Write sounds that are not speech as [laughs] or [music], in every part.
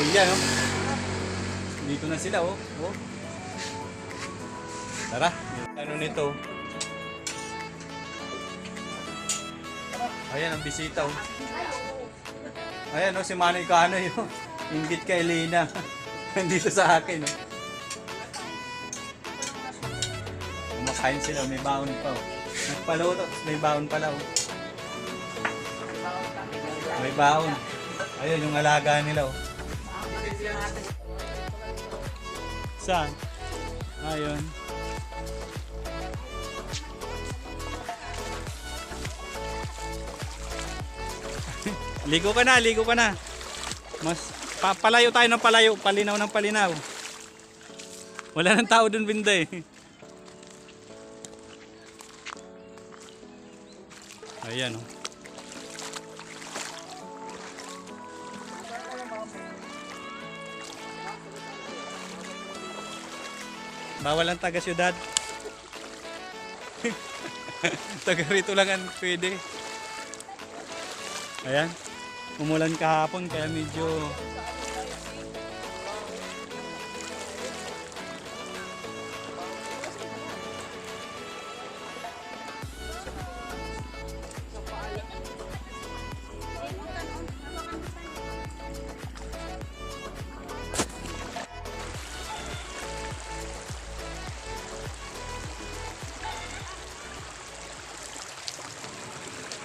Ayan, oh. Dito na sila, oh. oh. Tara. Ano nito? Ayan, ang bisita, oh. Ayan, oh, si Manay Kanoy, oh. Ingit kay Lina. [laughs] Nandito sa akin, oh. Kumakain sila, may baon pa, oh. Nagpaluto, tapos may baon pala, oh. May baon. Ayun, yung alaga nila, oh. Saan? Ayun. [laughs] ligo ka na, ligo ka na. Mas pa, palayo tayo ng palayo, palinaw ng palinaw. Wala nang tao dun binda eh. Ayan oh. Bawal ang taga syudad. [laughs] taga rito lang ang pwede. Ayan. Umulan kahapon kaya medyo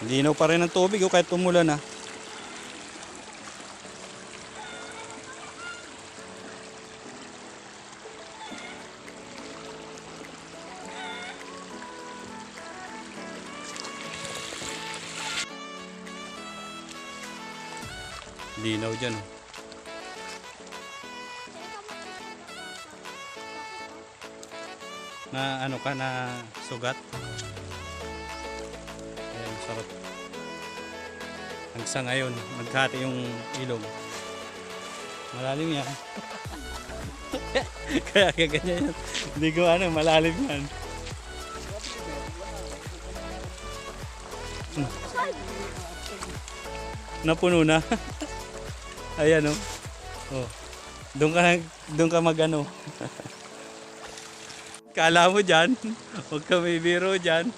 linaw pa rin ang tubig oh, kahit umulan na. Linaw dyan. oh. Na ano ka na sugat. Ayan, sarap. Hanggang ngayon, nagkati yung ilog. Malalim yan. [laughs] Kaya kaya ganyan yan. Hindi ko ano, malalim yan. Napuno na. [laughs] Ayan oh. Oh. Doon ka doon ka magano. [laughs] Kala mo diyan, huwag ka may biro diyan.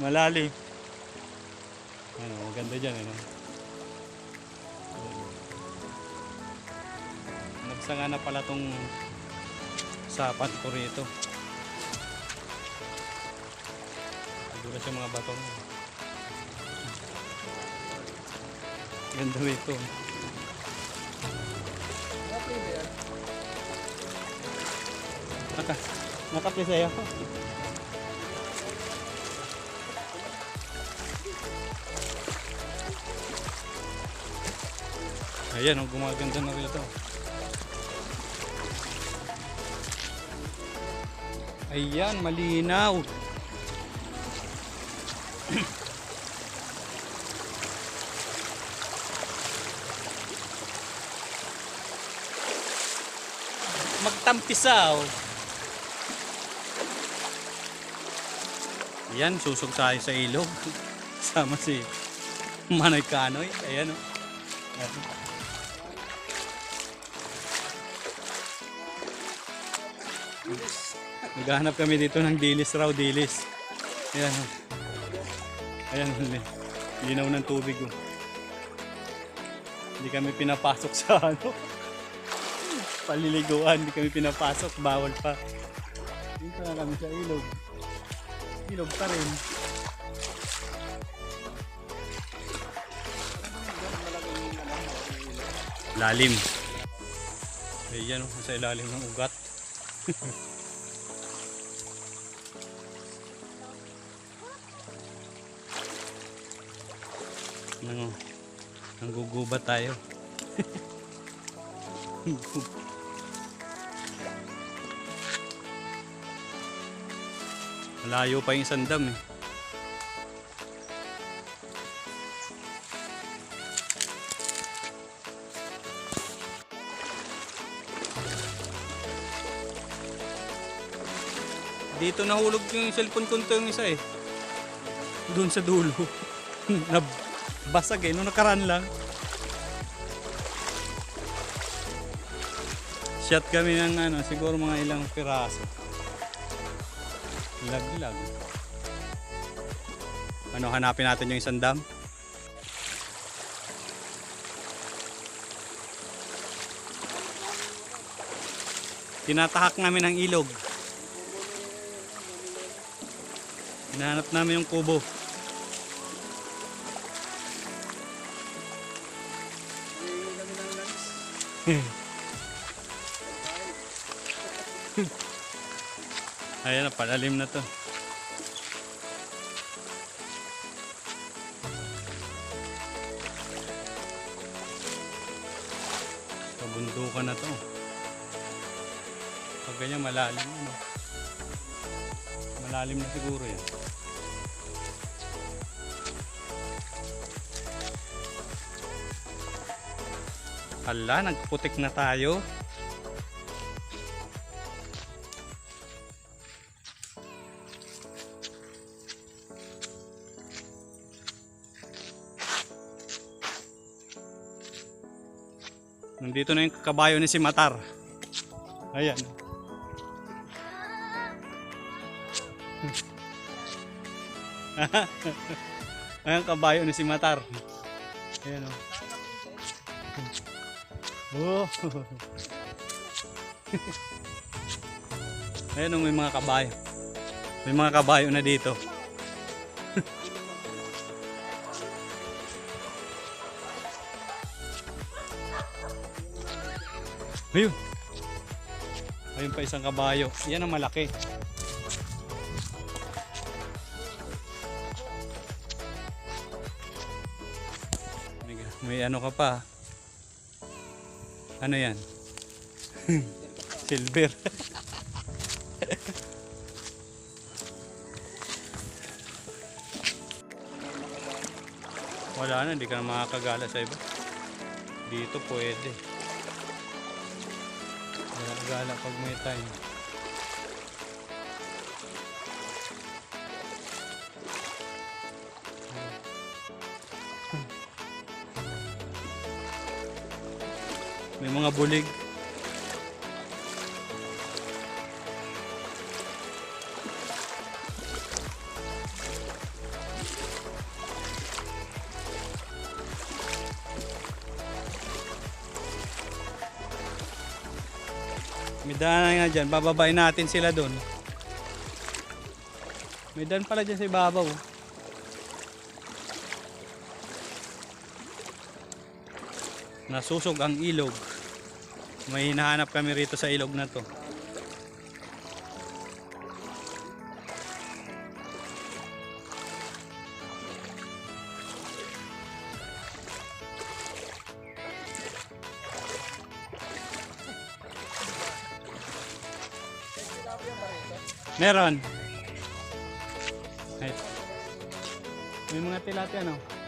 Malalim. Ano, maganda diyan ano. Nagsanga na pala tong sapat ko rito. Dura siya mga bato. Ganda rito. Naka, nakapi sa'yo. Ayan, oh, gumaganda na rito. Ayan, malinaw. [clears throat] Magtampisaw. Ayan, susog tayo sa ilog. [laughs] Sama si Manoy Kanoy. Ayan, oh. Ayan. Naghahanap kami dito ng dilis raw, dilis. Ayan. Ayan, li- linaw ng tubig. Oh. Hindi kami pinapasok sa [laughs] ano. Paliliguan, hindi kami pinapasok. Bawal pa. Dito na kami sa ilog. Ilog pa rin. Lalim. Ayan, oh, sa ilalim ng ugat. [laughs] Nang, nanggugubat tayo. [laughs] Malayo pa yung sandam eh. Dito nahulog yung cellphone ko nito yung isa eh. Doon sa dulo. [laughs] Nabasag eh. Nung nakaraan lang. Shot kami ng ano, siguro mga ilang piraso. Laglag. Ano, hanapin natin yung isang dam? Tinatahak namin ang ilog. Hinahanap namin yung kubo. [laughs] Ayan na, palalim na to. Kabundukan na to. Pag ganyan malalim ano. Malalim na siguro yan. Hala, nagputik na tayo. Nandito na yung kabayo ni si Matar. Ayan. [laughs] Ayan kabayo ni si Matar. Ayan o. [laughs] Oh. Ayan o, may mga kabayo. May mga kabayo na dito. [laughs] Ayun. Ayun pa isang kabayo. Yan ang malaki. May, ano ka pa. Ano yan? [laughs] Silver. Wala na, hindi ka na makakagala sa iba. Dito pwede. Gala pag may time. May mga bulig. May daanan nga dyan. Bababain natin sila doon. May daan pala dyan sa ibabaw. Nasusog ang ilog. May hinahanap kami rito sa ilog na to. Meron. Ay. May mga tilapia no?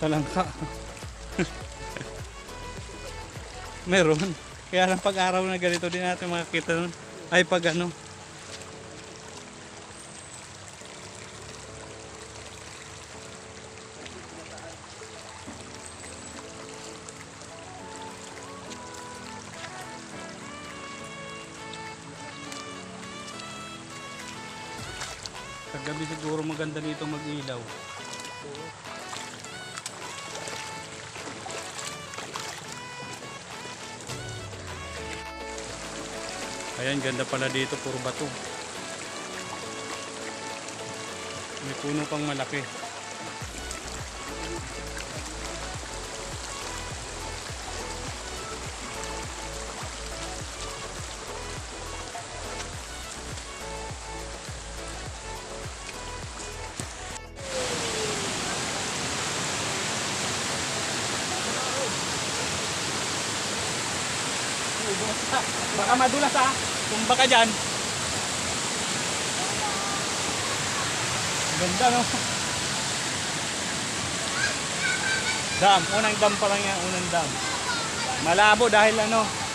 Talangka. Meron. Kaya lang pag-araw na ganito din natin makakita nun. Ay pag ano. Kagabi siguro maganda dito mag-ilaw. Ayan, ganda pala dito, puro bato. May puno pang malaki. Baka madulas ha. Kung baka dyan. Ganda no. Dam. Unang dam pa lang yan. Unang dam. Malabo dahil ano.